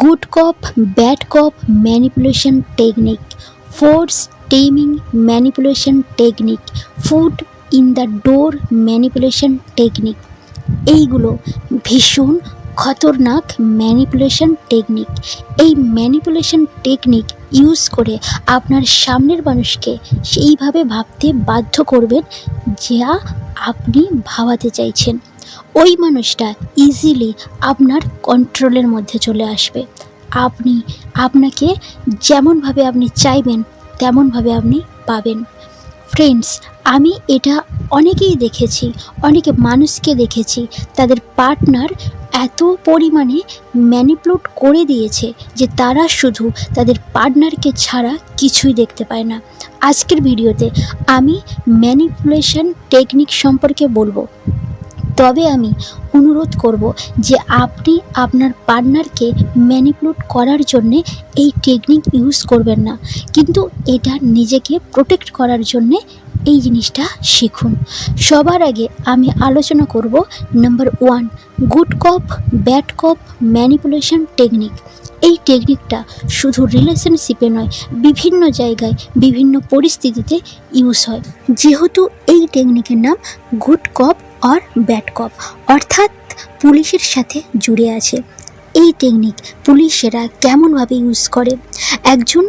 Good cop bad cop manipulation technique force teaming manipulation technique foot in the door manipulation technique এইগুলো ভীষণ খতরনাক manipulation technique এই manipulation technique use করে আপনার সামনের মানুষকে সেইভাবে ভাবতে বাধ্য করবেন যা আপনি ভাবাতে চাইছেন। ওই মানুষটা ইজিলি আপনার কন্ট্রোলের মধ্যে চলে আসবে। আপনি, আপনাকে যেমনভাবে আপনি চাইবেন, তেমনভাবে আপনি পাবেন। ফ্রেন্ডস আমি এটা অনেকেই দেখেছি, অনেকে মানুষকে দেখেছি, তাদের পার্টনার এত পরিমাণে ম্যানিপুলেট করে দিয়েছে যে তারা শুধু তাদের পার্টনারকে ছাড়া কিছুই দেখতে পায় না। আজকের ভিডিওতে আমি ম্যানিপুলেশন টেকনিক সম্পর্কে বলব। তবে আমি অনুরোধ করব যে আপনি আপনার পার্টনারকে ম্যানিপুলেট করার জন্যে এই টেকনিক ইউজ করবেন না। কিন্তু এটা নিজেকে প্রোটেক্ট করার জন্যে এই জিনিসটা শিখুন। সবার আগে আমি আলোচনা করব number one good cop bad cop manipulation technique এই টেকনিকটা শুধু রিলেশনশিপে নয়, বিভিন্ন জায়গায়, বিভিন্ন পরিস্থিতিতে ইউজ হয়। যেহেতু এই টেকনিকের নাম গুড কপ আর ব্যাড কপ। অর্থাৎ পুলিশের সাথে জুড়ে আছে। এই টেকনিক পুলিশেরা কেমনভাবে ইউজ করে? একজন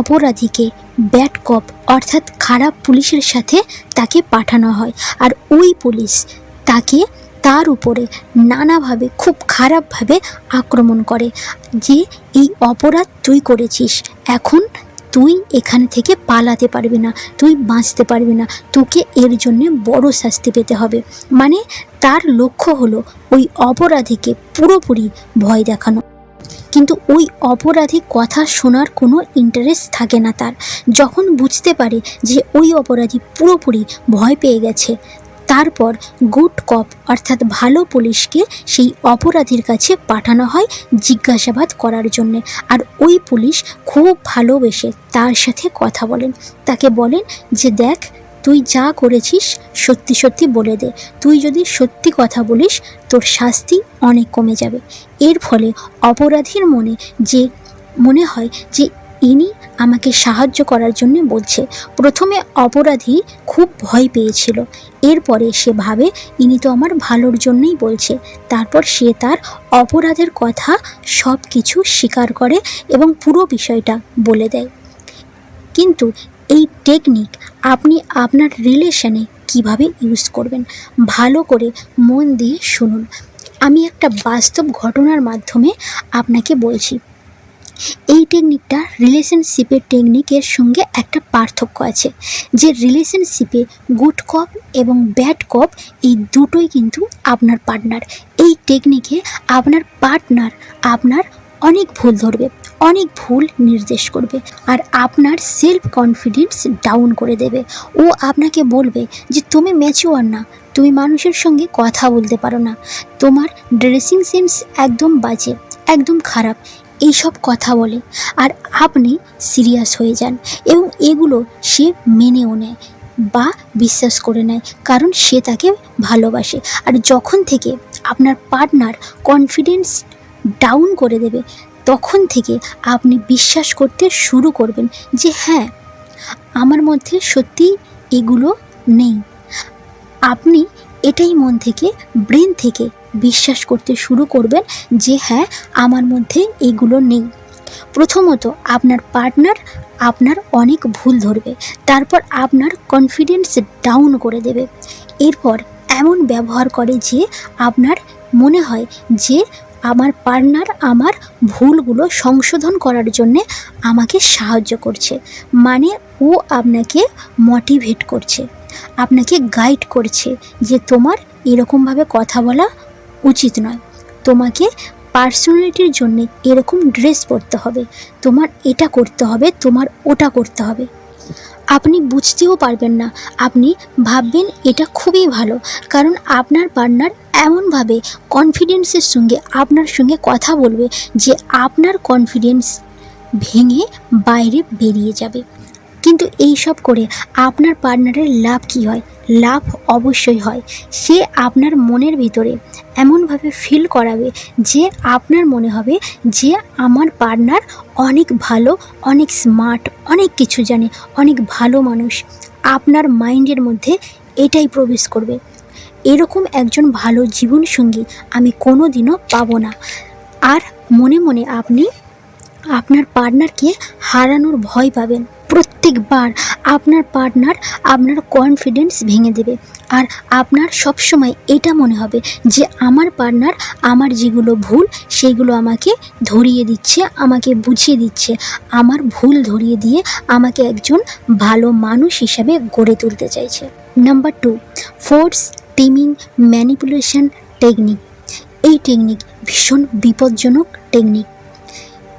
অপরাধীকে ব্যাড কপ, অর্থাৎ খারাপ পুলিশের সাথে তাকে পাঠানো হয় আর ওই পুলিশ তাকে তার উপরে নানাভাবে, খুব খারাপভাবে আক্রমণ করে যে, এই অপরাধ তুই করেছিস, এখন তুই এখান থেকে পালাতে পারবি না, তুই বাঁচতে পারবি না। তোকে এর জন্যে বড় শাস্তি পেতে হবে। মানে তার লক্ষ্য হলো ওই অপরাধীকে পুরোপুরি ভয় দেখানো। কিন্তু ওই অপরাধী কথা শোনার কোনো ইন্টারেস্ট থাকে না তার। যখন বুঝতে পারে যে ওই অপরাধী পুরোপুরি ভয় পেয়ে গেছে তারপর গুড কপ, অর্থাৎ ভালো পুলিশকে সেই অপরাধীর কাছে পাঠানো হয় জিজ্ঞাসাবাদ করার জন্যে। আর ওই পুলিশ খুব ভালোবেসে তার সাথে কথা বলেন। তাকে বলেন যে, দেখ, তুই যা করেছিস সত্যি সত্যি বলে দে। তুই যদি সত্যি কথা বলিস, তোর শাস্তি অনেক কমে যাবে। এর ফলে অপরাধীর মনে যে, মনে হয় যে ইনি আমাকে সাহায্য করার জন্য বলছে। প্রথমে অপরাধী খুব ভয় পেয়েছিল। এরপরে সে ভাবে, ইনি তো আমার ভালোর জন্যই বলছে। তারপর সে তার অপরাধের কথা সব কিছু স্বীকার করে এবং পুরো বিষয়টা বলে দেয়। কিন্তু এই টেকনিক আপনি আপনার রিলেশনে কীভাবে ইউজ করবেন? ভালো করে মন দিয়ে শুনুন। আমি একটা বাস্তব ঘটনার মাধ্যমে আপনাকে বলছি। এই টেকনিকটা রিলেশনশিপের টেকনিকের সঙ্গে একটা পার্থক্য আছে, যে রিলেশনশিপে গুড কপ এবং ব্যাড কপ এই দুটোই কিন্তু আপনার পার্টনার এই টেকনিকে আপনার পার্টনার আপনার অনেক ভুল ধরবে, অনেক ভুল নির্দেশ করবে আর আপনার সেলফ কনফিডেন্স ডাউন করে দেবে। ও আপনাকে বলবে যে, তুমি ম্যাচিওর না, তুমি মানুষের সঙ্গে কথা বলতে পারো না। তোমার ড্রেসিং সেন্স একদম বাজে, একদম খারাপ। এইসব কথা বলে। আর আপনি সিরিয়াস হয়ে যান এবং এগুলো সে মেনেও নেয় বা বিশ্বাস করে নেয়, কারণ সে তাকে ভালোবাসে। আর যখন থেকে আপনার পার্টনার কনফিডেন্স ডাউন করে দেবে, তখন থেকে আপনি বিশ্বাস করতে শুরু করবেন যে হ্যাঁ আমার মধ্যে সত্যি এগুলো নেই। আপনি এটাই মন থেকে, ব্রেন থেকে বিশ্বাস করতে শুরু করবেন যে হ্যাঁ আমার মধ্যে এগুলো নেই। প্রথমত আপনার পার্টনার আপনার অনেক ভুল ধরবে। তারপর আপনার কনফিডেন্স ডাউন করে দেবে। এরপর এমন ব্যবহার করে যে আপনার মনে হয় যে আমার পার্টনার আমার ভুলগুলো সংশোধন করার জন্যে আমাকে সাহায্য করছে। মানে ও আপনাকে মোটিভেট করছে। আপনাকে গাইড করছে যে তোমার এরকমভাবে কথা বলা উচিত নয়। তোমাকে পার্সোনালিটির জন্যে এরকম ড্রেস পরতে হবে। তোমার এটা করতে হবে, তোমার ওটা করতে হবে। আপনি বুঝতেও পারবেন না। আপনি ভাববেন এটা খুবই ভালো। কারণ আপনার পার্টনার এমনভাবে কনফিডেন্সের সঙ্গে আপনার সঙ্গে কথা বলবে যে আপনার কনফিডেন্স ভেঙে বাইরে বেরিয়ে যাবে। কিন্তু এই সব করে আপনার পার্টনারের লাভ কি হয়? লাভ অবশ্যই হয়। সে আপনার মনের ভিতরে এমনভাবে ফিল করাবে যে আপনার মনে হবে যে আমার পার্টনার অনেক ভালো, অনেক স্মার্ট অনেক কিছু জানে, অনেক ভালো মানুষ। আপনার মাইন্ডের মধ্যে এটাই প্রবেশ করবে। এরকম একজন ভালো জীবনসঙ্গী আমি কোনো দিনও পাবো না। আর মনে মনে আপনি আপনার পার্টনারকে হারানোর ভয় পাবেন। প্রত্যেকবার আপনার পার্টনার আপনার কনফিডেন্স ভেঙে দেবে। আর আপনার সবসময় এটা মনে হবে যে আমার পার্টনার আমার যেগুলো ভুল, সেগুলো আমাকে ধরিয়ে দিচ্ছে, আমাকে বুঝিয়ে দিচ্ছে। আমার ভুল ধরিয়ে দিয়ে আমাকে একজন ভালো মানুষ হিসাবে গড়ে তুলতে চাইছে। Number two force teaming manipulation technique এই টেকনিক ভীষণ বিপজ্জনক টেকনিক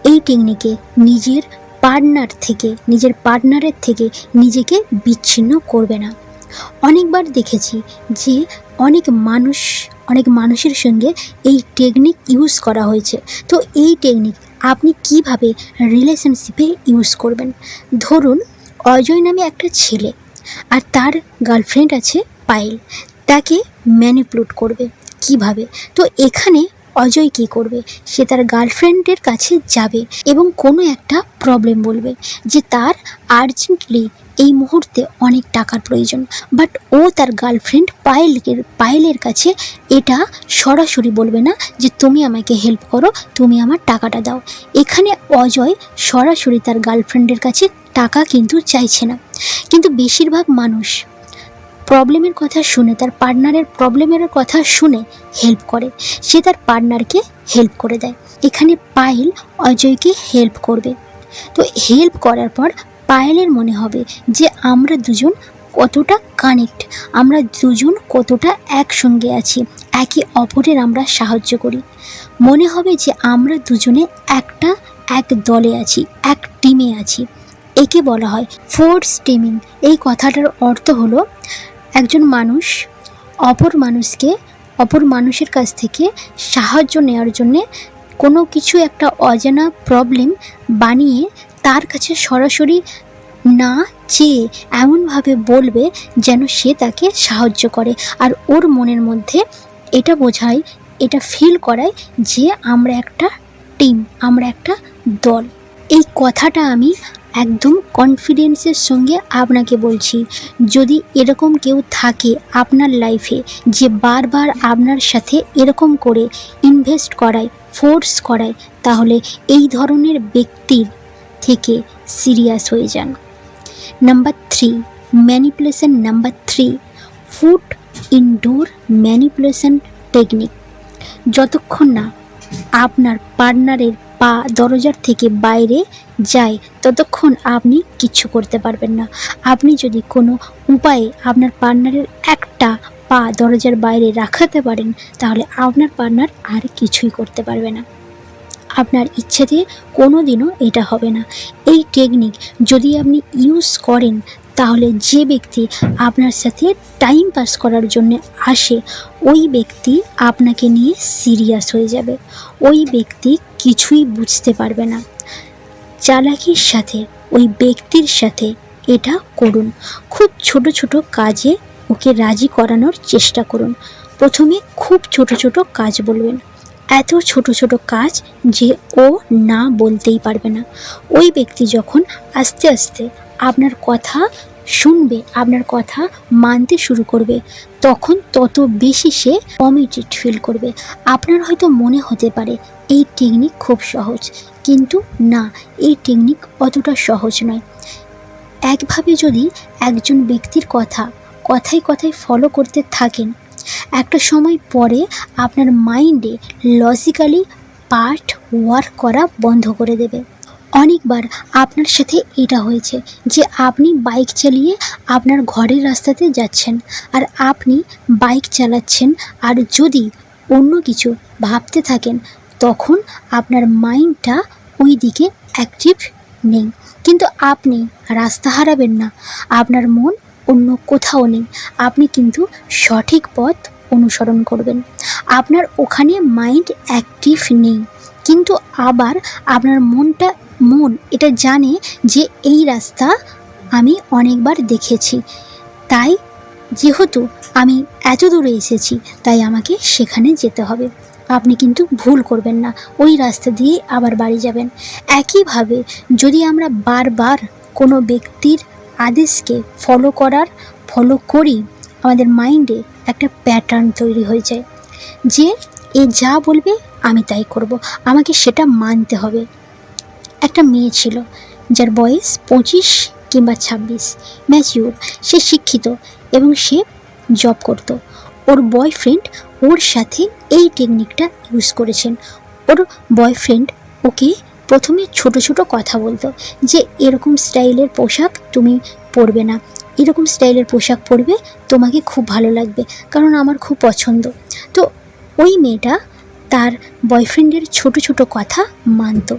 এই টেকনিকে নিজের পার্টনার থেকে, নিজের পার্টনারের থেকে নিজেকে বিচ্ছিন্ন করবে না। অনেকবার দেখেছি যে অনেক মানুষ, অনেক মানুষের সঙ্গে এই টেকনিক ইউজ করা হয়েছে। তো এই টেকনিক আপনি কীভাবে রিলেশনশিপে ইউজ করবেন? ধরুন, অজয় নামে একটা ছেলে আর তার গার্লফ্রেন্ড আছে পায়েল। তাকে ম্যানিপুলেট করবে। কীভাবে? তো এখানে অজয় কী করবে? সে তার গার্লফ্রেন্ডের কাছে যাবে এবং কোনো একটা প্রবলেম বলবে যে তার আর্জেন্টলি এই মুহূর্তে অনেক টাকার প্রয়োজন। বাট ও তার গার্লফ্রেন্ড পায়েলের পায়েলের কাছে এটা সরাসরি বলবে না যে তুমি আমাকে হেল্প করো, তুমি আমার টাকাটা দাও। এখানে অজয় সরাসরি তার গার্লফ্রেন্ডের কাছে টাকা কিন্তু চাইছে না। কিন্তু বেশিরভাগ মানুষ প্রবলেমের কথা শুনে, তার পার্টনারের প্রবলেমের কথা শুনে হেল্প করে। সে তার পার্টনারকে হেল্প করে দেয়। এখানে পায়েল অজয়কে হেল্প করবে। তো হেল্প করার পর পায়েলের মনে হবে যে, আমরা দুজন কতটা কানেক্ট আমরা দুজন কতটা একসঙ্গে আছি, একে অপরের আমরা সাহায্য করি। মনে হবে যে, আমরা দুজনে একটা, এক দলে আছি, এক টিমে আছি। একে বলা হয় ফোর্স টিমিং এই কথাটার অর্থ হলো একজন মানুষ অপর মানুষকে, অপর মানুষের কাছ থেকে সাহায্য নেওয়ার জন্যে কোনো কিছু একটা অজানা প্রবলেম বানিয়ে তার কাছে সরাসরি না চেয়ে এমনভাবে বলবে যেন সে তাকে সাহায্য করে। আর ওর মনের মধ্যে এটা বোঝায়, এটা ফিল করায় যে আমরা একটা টিম আমরা একটা দল। এই কথাটা আমি একদম কনফিডেন্সের সঙ্গে আপনাকে বলছি, যদি এরকম কেউ থাকে আপনার লাইফে যে বারবার আপনার সাথে এরকম করে ইনভেস্ট করায় ফোর্স করায়, তাহলে এই ধরনের ব্যক্তির থেকে সিরিয়াস হয়ে যান। Number three manipulation number three foot in door manipulation technique যতক্ষণ না আপনার পার্টনারের পা দরজার থেকে বাইরে যায়, ততক্ষণ আপনি কিচ্ছু করতে পারবেন না। আপনি যদি কোনো উপায়ে আপনার পার্টনারের একটা পা দরজার বাইরে রাখাতে পারেন, তাহলে আপনার পার্টনার আর কিছুই করতে পারবে না। আপনার ইচ্ছেতে কোনো দিনও এটা হবে না। এই টেকনিক যদি আপনি ইউজ করেন, তাহলে যে ব্যক্তি আপনার সাথে টাইম পাস করার জন্য আসে, ওই ব্যক্তি আপনাকে নিয়ে সিরিয়াস হয়ে যাবে। ওই ব্যক্তি কিছুই বুঝতে পারবে না। চালাকির সাথে, ওই ব্যক্তির সাথে এটা করুন। খুব ছোট ছোট কাজে ওকে রাজি করানোর চেষ্টা করুন। প্রথমে খুব ছোট ছোট কাজ বলবেন। এত ছোট ছোট কাজ যে ও না বলতেই পারবে না। ওই ব্যক্তি যখন আস্তে আস্তে আপনার কথা শুনবে, আপনার কথা মানতে শুরু করবে। তখন তত বেশি সে কমিটেড ফিল করবে। আপনার হয়তো মনে হতে পারে, এই টেকনিক খুব সহজ। কিন্তু না, এই টেকনিক অতটা সহজ নয়। একভাবে যদি একজন ব্যক্তির কথা কথায় কথায় ফলো করতে থাকেন, একটা সময় পরে আপনার মাইন্ডে লজিক্যালি পার্ট ওয়ার্ক করা বন্ধ করে দেবে। অনেকবার আপনার সাথে এটা হয়েছে যে আপনি বাইক চালিয়ে আপনার ঘরের রাস্তাতে যাচ্ছেন আর আপনি বাইক চালাচ্ছেন আর যদি অন্য কিছু ভাবতে থাকেন, তখন আপনার মাইন্ডটা ওই দিকে অ্যাক্টিভ নেই। কিন্তু আপনি রাস্তা হারাবেন না, আপনার মন অন্য কোথাও নেই। আপনি কিন্তু সঠিক পথ অনুসরণ করবেন। আপনার ওখানে মাইন্ড অ্যাক্টিভ নেই, কিন্তু আবার আপনার মনটা, মন এটা জানে যে এই রাস্তা আমি অনেকবার দেখেছি। তাই যেহেতু আমি এত দূরে এসেছি, তাই আমাকে সেখানে যেতে হবে। আপনি কিন্তু ভুল করবেন না, ওই রাস্তা দিয়ে আবার বাড়ি যাবেন। একইভাবে যদি আমরা বারবার কোনো ব্যক্তির আদেশকে ফলো করার ফলো করি আমাদের মাইন্ডে একটা প্যাটার্ন তৈরি হয়ে যায় যে এ যা বলবে আমি তাই করব। আমাকে সেটা মানতে হবে। একটা মেয়ে ছিল যার বয়স পঁচিশ কিংবা ছাব্বিশ। ম্যাচিউর, সে শিক্ষিত এবং সে জব করত। ওর বয়ফ্রেন্ড ওর সাথে এই টেকনিকটা ইউজ করেছেন। ওর বয়ফ্রেন্ড ওকে প্রথমে ছোট ছোট কথা বলতো যে, এরকম স্টাইলের পোশাক তুমি পরবে না। এরকম স্টাইলের পোশাক পরবে তোমাকে খুব ভালো লাগবে, কারণ আমার খুব পছন্দ। তো ওই মেয়েটা তার বয়ফ্রেন্ডের ছোট ছোট কথা মানতো।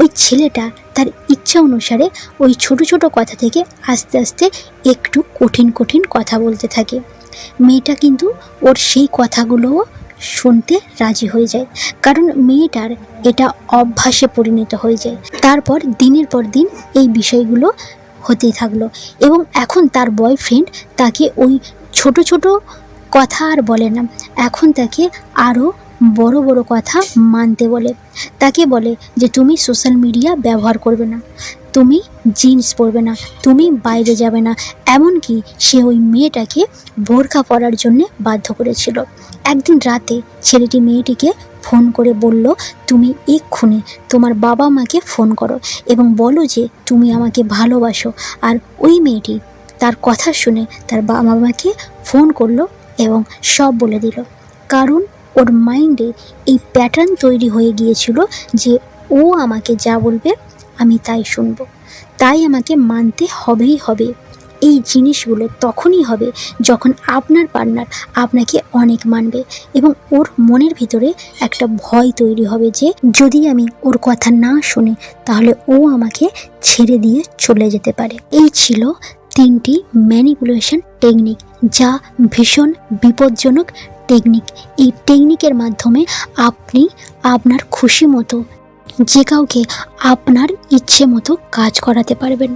ওই ছেলেটা তার ইচ্ছা অনুসারে ওই ছোট ছোট কথা থেকে আস্তে আস্তে একটু কঠিন কঠিন কথা বলতে থাকে। মেয়েটা কিন্তু ওর সেই কথাগুলোও শুনতে রাজি হয়ে যায়, কারণ মেয়েটার এটা অভ্যাসে পরিণত হয়ে যায়। তারপর দিনের পর দিন এই বিষয়গুলো হতেই থাকল। এবং এখন তার বয়ফ্রেন্ড তাকে ওই ছোট ছোট কথা আর বলে না। এখন তাকে আরও বড় বড় কথা মানতে বলে। তাকে বলে যে, তুমি সোশ্যাল মিডিয়া ব্যবহার করবে না। তুমি জিন্স পরবে না। তুমি বাইরে যাবে না। এমনকি সে ওই মেয়েটাকে বোরখা পরার জন্য বাধ্য করেছিল। একদিন রাতে ছেলেটি মেয়েটিকে ফোন করে বলল, তুমি এক্ষুনি তোমার বাবা মাকে ফোন করো এবং বলো যে, তুমি আমাকে ভালোবাসো। আর ওই মেয়েটি তার কথা শুনে তার বাবা মাকে ফোন করল এবং সব বলে দিল। কারণ ওর মাইন্ডে এই প্যাটার্ন তৈরি হয়ে গিয়েছিল যে ও আমাকে যা বলবে আমি তাই শুনব। তাই আমাকে মানতে হবেই হবে। এই জিনিসগুলো তখনই হবে যখন আপনার পার্টনার আপনাকে অনেক মানবে এবং ওর মনের ভিতরে একটা ভয় তৈরি হবে যে যদি আমি ওর কথা না শুনি তাহলে ও আমাকে ছেড়ে দিয়ে চলে যেতে পারে। এই ছিল তিনটি ম্যানিপুলেশন টেকনিক যা ভীষণ বিপজ্জনক টেকনিক এই টেকনিকের মাধ্যমে আপনি আপনার খুশি মতো যে কাউকে আপনার ইচ্ছে মতো কাজ করাতে পারবেন।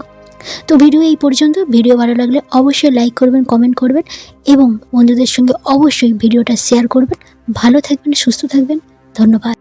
তো ভিডিও এই পর্যন্ত। ভিডিও ভালো লাগলে অবশ্যই লাইক করবেন কমেন্ট করবেন এবং বন্ধুদের সঙ্গে অবশ্যই ভিডিওটা শেয়ার করবেন। ভালো থাকবেন, সুস্থ থাকবেন। ধন্যবাদ।